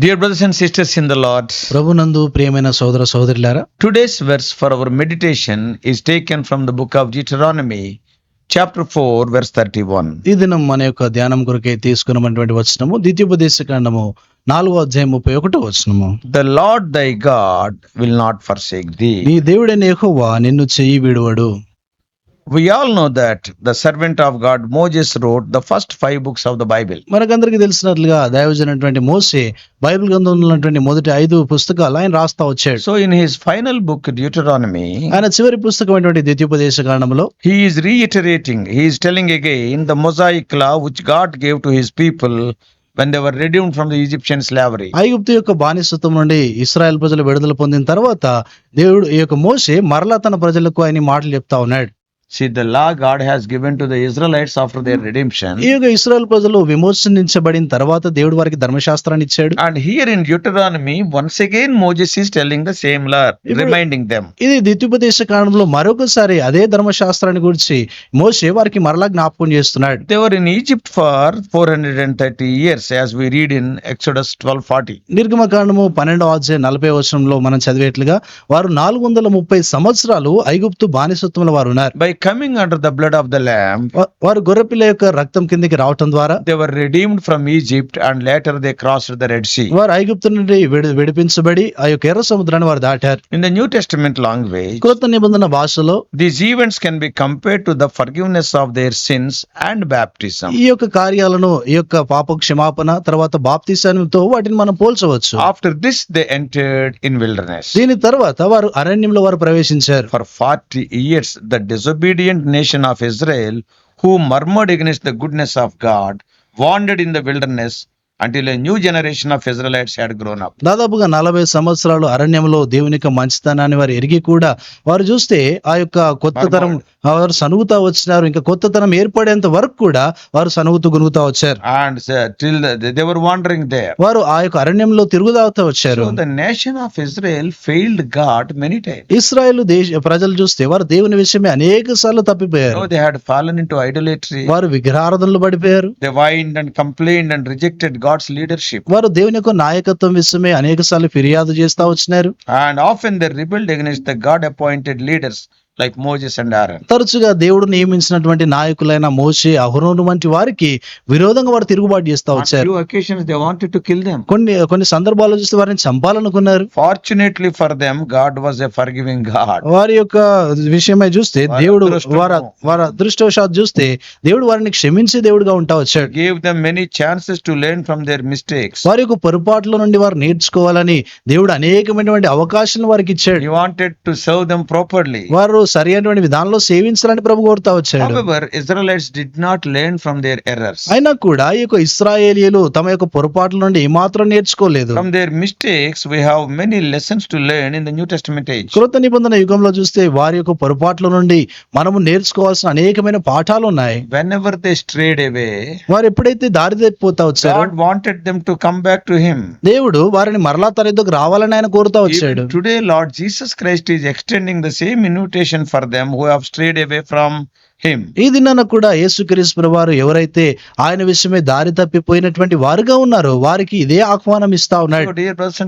Dear brothers and sisters in the Lord ప్రభునందు ప్రియమైన సోదర సోదరులారా today's verse for our meditation is taken from the book of Deuteronomy chapter four verse thirty one ఈ దినం మన యొక్క ధ్యానం కొరకై తీసుకున్నటువంటి వచ్చినము ద్వితీయోపదేశ కాండము నాలుగో అధ్యాయం ముప్పై ఒకటో వచ్చినము the Lord thy God will not forsake thee నీ దేవుడైన యహోవా నిన్ను చెయ్యి విడువడు. We all know that the servant of God Moses wrote the first five books of the Bible మనకందరికి తెలిసినట్లుగా దైవజన్ మోసే బైబిల్ గ్రంథంలోనటువంటి మొదటి ఐదు పుస్తకాలు ఆయన రాస్తా వచ్చాడు. So in his final book Deuteronomy ఆయన చివరి పుస్తకం అటువంటి ద్వితీయోపదేశ గానంలో he is reiterating he is telling again the Mosaic law which God gave to his people ఐగుప్తు యొక్క బానిసత్వం నుండి ఇస్రాయల్ ప్రజలు విడుదల పొందిన తర్వాత దేవుడు ఈ యొక్క మోసే మరలా తన ప్రజలకు ఆయన మాటలు చెప్తా ఉన్నాడు. See, the law God has given to the Israelites after their redemption. ఈ యొక్క ఇస్రాయల్ ప్రజలు విమోచనించబడిన తర్వాత దేవుడు వారికి ధర్మశాస్త్రాన్ని ఇచ్చాడు And here in Deuteronomy, once again Moses is telling the same law, reminding them. ఇది ద్వితీయోపదేశ కాలంలో మరొకసారి అదే ధర్మశాస్త్రాన్ని గురించి మోసే వారికి మరలా జ్ఞాపకం చేస్తున్నాడు They were in Egypt for 430 years, as we read in Exodus 12:40. నిర్గమకాండము పన్నెండో అధ్యాయం నలభై వచనంలో మనం చదివేట్లుగా వారు నాలుగు వందల ముప్పై సంవత్సరాలు ఐగుప్తు బానిసత్వంలో వారు ఉన్నారు By coming under the blood of the lamb వారు గొర్రెపిల్ల యొక్క రక్తం కిందకి రావటం ద్వారా they were redeemed from Egypt and later they cross the Red Sea వారు ఐగుప్తు నుండి విడిపించబడి ఆ యొక్క ఎర్ర సముద్రాన్ని వారు దాటారు. In the New Testament language కృత నిబంధన భాషలో these events can be compared to the forgiveness of their sins and baptism ఈ యొక్క కార్యాలను ఈ యొక్క పాప క్షమాపణ తర్వాత బాప్తిసంతో వాటిని మనం పోల్చవచ్చు. After this they entered in wilderness దీని తర్వాత వారు అరణ్యంలో వారు ప్రవేశించారు. For forty years the disobedient nation of Israel, who murmured against the goodness of God, wandered in the wilderness అంటే new generation of Israelites had grown దాదాపుగా నలభై సంవత్సరాలు అరణ్యంలో దేవునికి మంచితనాన్ని వారు ఎరిగి కూడా వారు చూస్తే ఆ యొక్క కొత్త తరం వారు సనుగుతా వచ్చినారు. ఇంకా కొత్త తరం ఏర్పడేంత వరకు కూడా వారు సనుగుతూ గునుగుతా వచ్చారు. అండ్ టిల్ వాండరింగ్ దే వారు ఆ యొక్క అరణ్యంలో తిరుగుదావుతా వచ్చారు. The nation of Israel failed God many time దేశ ప్రజలు చూస్తే వారు దేవుని విషయమే అనేక సార్లు తప్పిపోయారు. దే హాడ్ ఇంటూ ఐడోలేటరీ వారు విగ్రహారధనలు పడిపోయారు. Whined and complaint and rejected God God's leadership వారు దేవుని యొక్క నాయకత్వం విషయమే అనేక సార్లు ఫిర్యాదు చేస్తా వచ్చినారు. And of in the rebelled against the appointed leaders like Moses and Aaron. తరచుగా దేవుడు నియమించినటువంటి నాయకులైన మోషే అహరోను వంటి వారికి విరోధంగా వారు తిరుగుబాటు చేస్తా వచ్చారు kill them. కొన్ని కొన్ని సందర్భాల్లో చూస్తే వారిని చంపాలనుకున్నారు Fortunately for them, God was a forgiving God. వారి యొక్క విషయమై చూస్తే దేవుడు. వారి వారి అదృష్టవశాత్ చూస్తే దేవుడు వారిని క్షమించే దేవుడుగా ఉంటా వచ్చాడు Gave them many chances to learn from their mistakes. వారి యొక్క పొరపాట్ల నుండి వారు నేర్చుకోవాలని దేవుడు అనేకమైనటువంటి అవకాశాలను వారికి ఇచ్చాడు wanted to serve them properly. వారు సరి సరైనటువంటి విధానంలో సేవించాలని ప్రభు కోరుతా వచ్చాడు. Israelites did not learn from their అయినా కూడా ఈ యొక్క ఇస్రాయేలీలు తమ యొక్క పొరపాట్ల నుండి ఏమాత్రం నేర్చుకోలేదు. From their mistakes we have many lessons to learn in New Testament age నిబంధన యుగంలో చూస్తే వారి యొక్క పొరపాట్ల నుండి మనము నేర్చుకోవాల్సిన అనేకమైన పాఠాలు ఉన్నాయి. Whenever they strayed away వారు ఎప్పుడైతే దారి తప్పిపోతా వచ్చారో God wanted them to come back to him దేవుడు వారిని మరలా తరిద్దుకు రావాలని ఆయన కోరుతా వచ్చాడు. Today Lord Jesus Christ is extending the same invitation invitation for them who have strayed away from ఈ దినాన కూడా యేసుక్రీస్తు వారు ఎవరైతే ఆయన విషయమే దారి తప్పిపోయినటువంటి వారుగా ఉన్నారో వారికి ఇదే ఆహ్వానం ఇస్తా ఉన్నాడు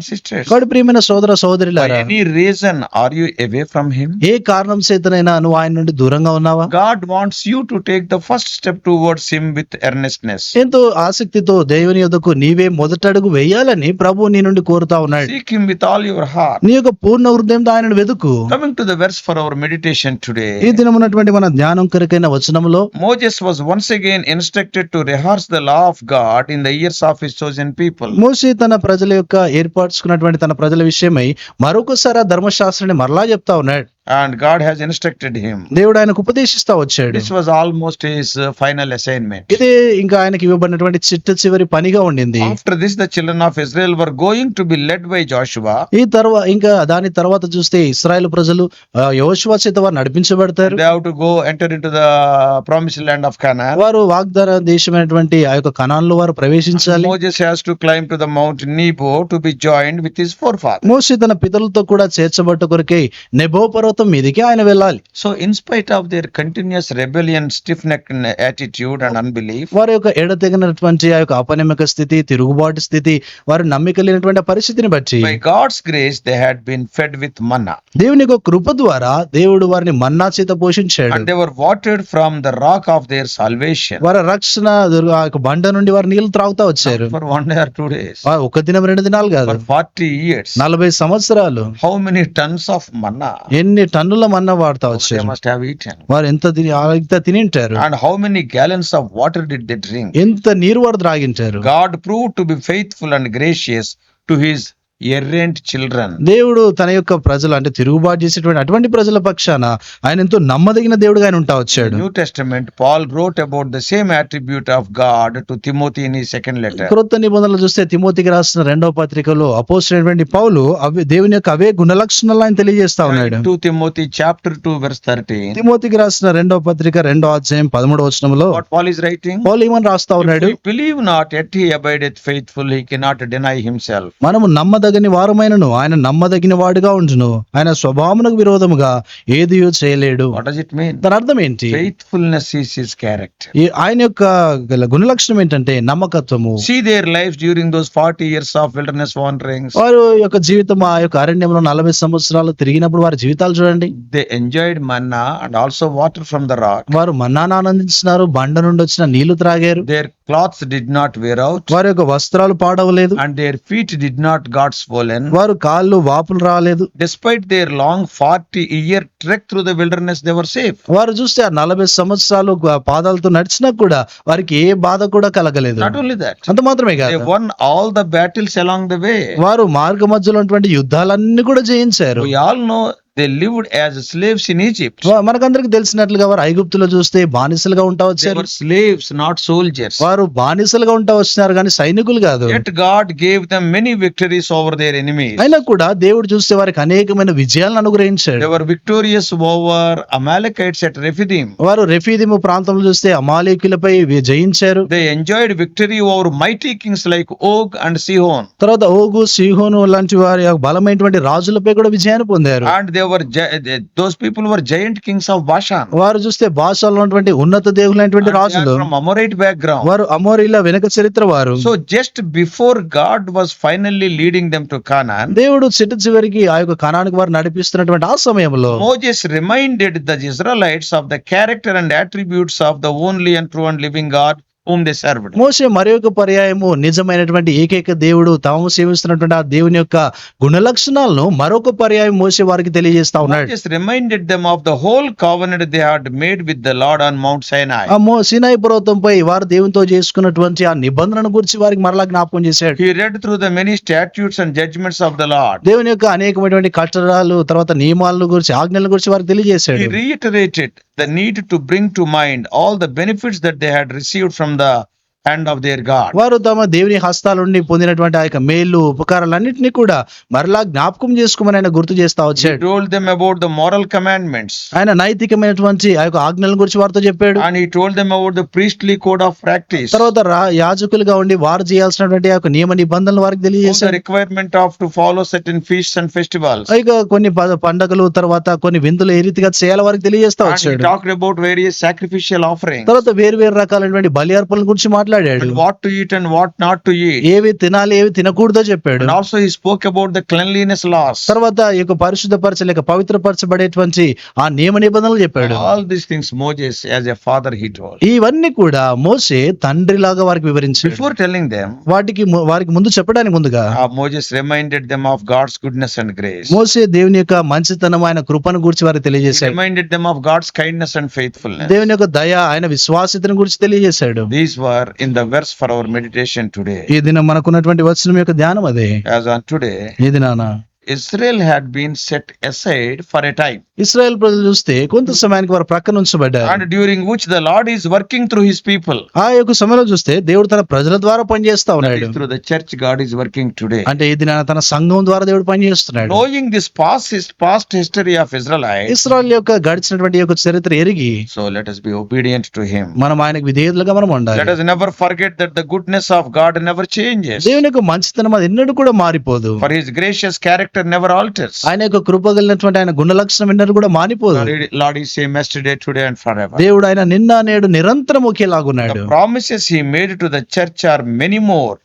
sisters, కాబట్టి ప్రియమైన సోదర సోదరులారా any reason are you away from Him? ఏ కారణం చేతనైనా నువ్వు ఆయన నుండి దూరంగా ఉన్నావా God wants you to take the first step towards Him with earnestness. ఎంతో ఆసక్తితో దేవుని యొద్దకు నీవే మొదటడుగు వేయాలని ప్రభు నీ నుండి కోరుతా ఉన్నాడు Seek Him with all your heart. నీ యొక్క పూర్ణ హృదయంతో ఆయనను వెతుకు Coming to the verse for our meditation ఈ today, దినం ఉన్నటువంటి మన జ్ఞానం కొరకైన వచనంలో Moses was once again instructed to rehearse the law of God in the ears of his chosen people మోసి తన ప్రజల యొక్క ఏర్పాటుకున్నటువంటి తన ప్రజల విషయమై మరొకసారి ధర్మశాస్త్రాన్ని మరలా చెప్తా ఉన్నాడు. And God has instructed him దేవుడు ఆయనకు ఉపదేశిస్తా వచ్చాడు. This was almost his final assignment ఇది ఇంకా ఆయనకి ఇవ్వబడినటువంటి చిట్ట చివరి పనిగా ఉండింది. After this the children of Israel were going to be led by Joshua ఈ తర్వాత ఇంకా దాని తర్వాత చూస్తే ఇస్రాయెల్ ప్రజలు యోషువా చేత వారు నడిపించబడతారు. They have to go enter into the promise land of Canaan వారు వాగ్దార దేశమైనటువంటి ఆ యొక్క కనాన్లో వారు ప్రవేశించాలి. Moses has to climb to the Mount Nebo to be joined with his forefather మోసే తన పితలతో కూడా చేర్చబట్టుకొరికే నెబో పర్వ పర్వతం మీదకే ఆయన వెళ్ళాలి. So in spite of their continuous rebellion stiff neck attitude and unbelief వారి యొక్క ఎడతెగినటువంటి ఆ యొక్క అపనమ్మక స్థితి తిరుగుబాటు స్థితి వారు నమ్మిక లేనటువంటి పరిస్థితిని బట్టి God's grace they had been fed with manna దేవుని యొక్క కృప ద్వారా దేవుడు వారిని మన్నా చేత పోషించాడు. And they were వాటెడ్ from the rock of their salvation వారి రక్షణ బండ నుండి వారు నీళ్ళు త్రాగుతా వచ్చారు. వన్ టూ డేస్ ఒక దినం రెండు దినాలు కాదు. ఫార్టీ ఇయర్స్ నలభై సంవత్సరాలు. How many tons of manna ఎన్ని టన్నుల మన్నా వాడుతా వచ్చారు? వారు ఎంత తిని ఎంత తినింటారు And how many gallons of water did they drink? ఎంత నీరు వారు త్రాగింటారు God proved to be faithful and gracious to his errant children. దేవుడు తన యొక్క ప్రజలు అంటే తిరుగుబాటు చేసేటువంటి అటువంటి ప్రజల పక్షాన ఆయన ఎంతో నమ్మదగిన దేవుడుగా ఆయన ఉంటా వచ్చాడు. New Testament Paul wrote about the same attribute of God to Timothy in second letter క్రొత్త నిబంధనలు చూస్తే తిమోతికి రాసిన రెండవ పత్రికలో అపోసినటువంటి పౌలు అవి దేవుని యొక్క అవే గుణ లక్షణాలు ఆయన తెలియజేస్తా ఉన్నాడు. Two Timothy chapter two verse thirteen తిమోతికి రాసిన రెండవ పత్రిక రెండో అధ్యాయం పదమూడవ వచనంలో పాల్ ఇస్ రైటింగ్ పాల్ ఏమని రాస్తా ఉన్నాడు? Believe not yet he abide faithful he cannot deny himself మనము నమ్మద నమ్మదగని వారమైనను. ఆయన నమ్మదగిన వాడుగా ఉండును. ఆయన స్వభావమునకు విరోధముగా ఏది చేయలేడు. దాని అర్థం ఏంటి? క్యారెక్టర్ ఆయన యొక్క గుణలక్షణం ఏంటంటే నమ్మకత్వము. See their life during those forty years of wilderness wandering వారు యొక్క జీవితం ఆ యొక్క అరణ్యంలో నలభై సంవత్సరాలు తిరిగినప్పుడు వారి జీవితాలు చూడండి. They enjoyed manna and also water from the rock వారు మన్నాను ఆనందించినారు బండ నుండి వచ్చిన నీళ్ళు త్రాగారు. Their clothes did not wear out వారి యొక్క వస్త్రాలు పాడవలేదు. And their feet did not got swollen. వారు కాళ్ళు వాపులు రాలేదు Despite their long 40 year trek through the wilderness, they were safe. వారు చూస్తే ఆ నలభై సంవత్సరాలు గా- పాదాలతో నడిచినా కూడా వారికి ఏ బాధ కూడా కలగలేదు Not only that, అంత మాత్రమే they కాదు won all the battles along the way. వారు మార్గ మధ్యలో ఉన్నటువంటి యుద్ధాలన్నీ కూడా జయించారు We all know they lived as slaves in Egypt మనకందరికి తెలిసినట్లుగా వారు ఐగుప్తులో చూస్తే బానిసలుగా ఉంటా వచ్చారు స్లేవ్స్ నాట్ సోల్జర్స్ వారు బానిసలుగా ఉంటా వచ్చినారు కానీ సైనికులు కాదు. Yet God gave them many victories over their enemy అయినా కూడా దేవుడు చూస్తే వారికి అనేకమైన విజయాలను అనుగ్రహించాడు. Ever victorious over Amalekites at Rephidim వారు రెఫిదీమ్ ప్రాంతంలో చూస్తే అమాలికులపై జయించారు. They enjoyed victory over mighty kings like Og and Sihon తర్వాత ఓగు సిహోన్ లాంటి వారి బలమైనటువంటి రాజులపై కూడా విజయాన్ని పొందారు. And they- those people were giant kings of Bashan. వారు చూస్తే భాషలో ఉన్నటువంటి ఉన్నత దేవులైనటువంటి రాజులు Amorite background. వారు అమోరీల వెనక చరిత్ర వారు So just before God was finally leading them to Canaan, దేవుడు చిట్ట చివరికి ఆ యొక్క కణానికి వారు నడిపిస్తున్నటువంటి ఆ సమయంలో Moses reminded the Israelites of the character and attributes of the only and true and living God whom they served. మోసే మరి ఒక పర్యాయము నిజమైనటువంటి ఏకైక దేవుడు తాము సేవిస్తున్నటువంటి ఆ దేవుని యొక్క గుణ లక్షణాలను మరొక పర్యాయం మోసే వారికి తెలియజేస్తా ఉన్నాడు Moses reminded them of the whole covenant they had made with the Lord on Mount Sinai. ఆ మో సినాయి పర్వతంపై వారు దేవునితో చేసుకున్నటువంటి ఆ నిబంధనను గురించి వారికి మరలా జ్ఞాపకం చేశాడు He read through the many statutes and judgments of the Lord. దేవుని యొక్క అనేకమైనటువంటి కట్టడాలు తర్వాత నియమాలను గురించి ఆజ్ఞల గురించి వారికి తెలియజేశాడు reiterated the need to bring to mind all the benefits that they had received from the hand of their God. వారు తమ దేవుని హస్తాల నుండి పొందినటువంటి ఆ యొక్క మేలు ఉపకారాలన్నింటినీ కూడా మరలా జ్ఞాపకం చేసుకోమని ఆయన గుర్తు చేస్తా వచ్చాడు told them about the moral commandments. ఆయన నైతికమైనటువంటి ఆ యొక్క ఆజ్ఞల గురించి వారితో చెప్పాడు And he told them about the priestly code of practice. తర్వాత యాజకులుగా ఉండి వారు చేయాల్సినటువంటి ఆ యొక్క నియమ నిబంధనలు వారికి తెలియజేశారు requirement of to follow certain feasts and festivals. ఇక కొన్ని పండగలు తర్వాత కొన్ని విందులు ఏ రీతిగా చేయాలో వారికి తెలియజేస్తా And he వచ్చాడు talked about various sacrificial offerings. తర్వాత వేరు వేరు రకాలైనటువంటి బలి అర్పణల గురించి మాట్లాడాడు. What to eat and what not to eat ఏవి తినాలి ఏవి తినకూడదో చెప్పాడు. Also he spoke about the cleanliness laws తర్వాత ఈ పరిశుద్ధ పరచ లేక పవిత్ర పరచబడేటువంటి ఆ నియమ నిబంధనలు చెప్పాడు. All these things Moses as a father he told ఇవన్నీ కూడా మోసే తండ్రి లాగా వారికి వివరించి బిఫోర్ టెల్లింగ్ దెం వాటికి వారికి ముందు చెప్పడానికి ముందుగా ఆ Moses reminded them of God's goodness and grace మోసే దేవుని యొక్క మంచితనం ఆయన కృపను గురించి వారికి తెలియజేశాడు. Reminded them of God's kindness and faithfulness దేవుని యొక్క దయ ఆయన విశ్వాసితను గురించి తెలియజేశాడు. These were in the verse for our meditation today ఈ దినం మనకున్నటువంటి వచనం యొక్క ధ్యానం అదే. యాజ్ ఆన్ టుడే ఈ దినానా Israel had been set aside for a time Israel ప్రజలు చూస్తే కొంత సమయానికి వారు ప్రక్కన ఉంచబడ్డారు. And during which the Lord is working through his people ఆ యొక్క సమయంలో చూస్తే దేవుడు తన ప్రజల ద్వారా పనిచేస్తా ఉన్నాడు. Through the church God is working today అంటే ఇది నా తన సంఘం ద్వారా దేవుడు పనిచేస్తున్నాడు. Knowing this past past history of Israel Israel యొక్క గడిచినటువంటి యొక్క చరిత్ర ఎరిగి so let us be obedient to him మనం ఆయనకు విధేయులుగా మనం ఉండాలి. Let us never forget that the goodness of God never changes దేవుని యొక్క మంచితనం అది ఎన్నడూ కూడా మారిపోదు. For his gracious character character never alters ఆయన యొక్క కృప కలిగినటువంటి ఆయన గుణ లక్షణం విన్నారు కూడా మానిపోదు. లార్డ్ ఈస్ సేమ్ ఫర్ దేవుడు ఆయన నిన్న నేడు నిరంతరం ఒకేలాగున్నాడు. Promises he made to the are many more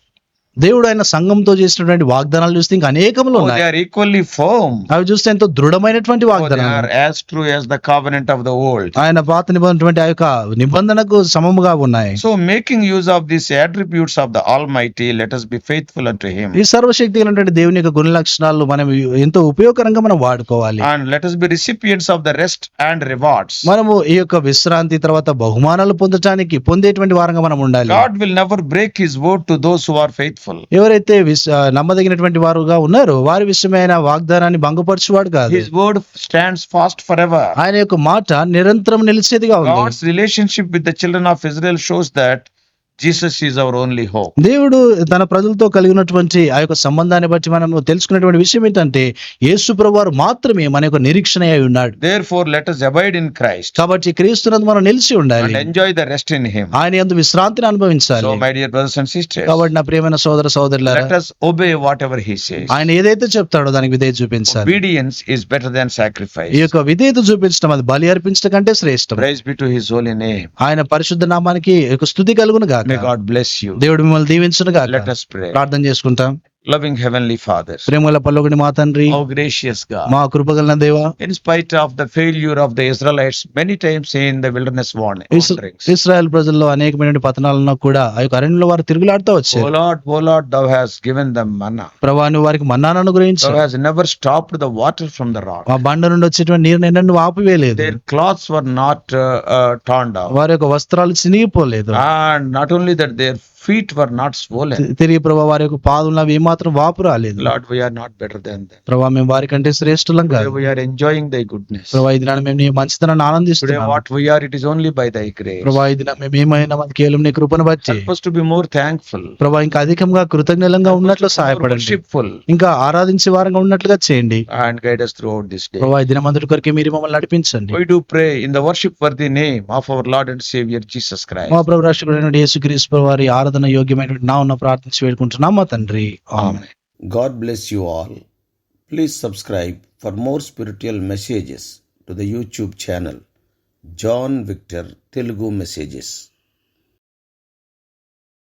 దేవుడు ఆయన సంఘంతో చేసినటువంటి వాగ్దానాలు చూస్తే ఇంకా అనేకములు ఉన్నాయి. ఆర్ ఈక్వల్లీ ఫర్మ్ అవి చూస్తే ఎంతో దృఢమైనటువంటి వాగ్దానం true as the covenant of the old ఆయన పాత నిబంధనటువంటి ఆ యొక్క నిబంధనకు సమముగా ఉన్నాయి. So making use of this attributes of the almighty let be faithful unto him ఈ సర్వశక్తి దేవుని యొక్క గుణ లక్షణాలు మనం ఎంతో ఉపయోగకరంగా మనం వాడుకోవాలి. And let be recipients of the rest and rewards మనము ఈ యొక్క విశ్రాంతి తర్వాత బహుమానాలు పొందటానికి పొందేటువంటి వారంగా మనం ఉండాలి. God will never break his word to those who are faithful full ఎవరైతే నమ్మదగినటువంటి వారుగా ఉన్నారు వారి విషయమైన వాగ్దానాన్ని భంగపరచువాడు కాదు. His word stands fast forever ఆయన యొక్క మాట నిరంతరం నిలిచేదిగా ఉంది. God's relationship with the children of Israel shows that Jesus is our only hope. దేవుడు తన ప్రజలతో కలిగి ఉన్నటువంటి ఆ యొక్క సంబంధాన్ని బట్టి మనం తెలుసుకున్నటువంటి విషయం ఏంటంటే యేసు ప్రభువారు మాత్రమే మన యొక్క నిరీక్షణ అయి ఉన్నాడు Therefore, let us abide in Christ కాబట్టి క్రీస్తునందు మనం నిలిచి ఉండాలి enjoy the rest in Him. ఆయన యందు విశ్రాంతిని అనుభవించాలి my dear brothers and sisters, కాబట్టి నా ప్రియమైన సోదర సోదరులారా let us obey whatever He says. ఆయన ఏదైతే చెప్తాడో దానికి విధేయత చూపించాలి Obedience is better than ఈ sacrifice. యొక్క విధేయత చూపించడం అది బలి అర్పించడం కంటే శ్రేష్టం Praise be to His holy name. ఆయన పరిశుద్ధ నామానికి ఒక స్థుతి కలుగును గాక May God bless you. దేవుడు మిమ్మల్ని దీవించును గాక us pray. ప్రార్థన చేసుకుంటాం లవింగ్ హెవెన్లీ ఫాదర్ ప్రేమల పల్లొగని మా తండ్రి గ్రేషియస్గా మా కృపగలన దేవ. In spite of the failure of the Israels many times in the wilderness wandering Israel ప్రజల్లో అనేకమైన పతనాలను కూడా ఆ యొక్క అరణ్యంలో వారు తిరుగులాడుతూ వచ్చారు. O Lord O Lord thou hast given them manna ప్రభువాని వారికి మన్నాను అనుగ్రహించావు thou hast never stopped the water from the rock ఆ బండ నుండి వచ్చేటువంటి నీరుని నన్ను ఆపివేలేదు దేర్ క్లాత్స్ వర్ నాట్ టాండ్ ఆఫ్ వారి యొక్క వస్త్రాలు చినిగిపోలేదు. And not only that their feet were not swollen తిరిగి ప్రభు వారి యొక్క పాదులు మాత్రం వాపు రాలేదు. Lord we better than them మేము వారి కంటే శ్రేష్ఠులం కాదు. దై గుడ్నెస్ ప్రభువా ఇది నాన మేము నీ what we are it is only by thy grace ప్రభువా ఇది మేము ఏమైనా మన మోర్ థాంక్ఫుల్ ప్రభువా ఇంకా అధికంగా కృతజ్ఞలంగా ఉన్నట్లు సహాయపడండి. ఇంకా ఆరాధించే వారంగా ఉన్నట్లుగా చేయండి. And guide us through this day. ప్రభువా మీరు మమ్మల్ని నడిపించండి. In worship for name of our Lord and Saviour Jesus Christ మా ఆరాధన యోగ్యమైనటువంటి నా ఉన్న ప్రార్థించి వేడుకుంటున్నాం. తండ్రి Amen. God bless you all. Please subscribe for more spiritual messages to the YouTube channel John Victor Telugu Messages.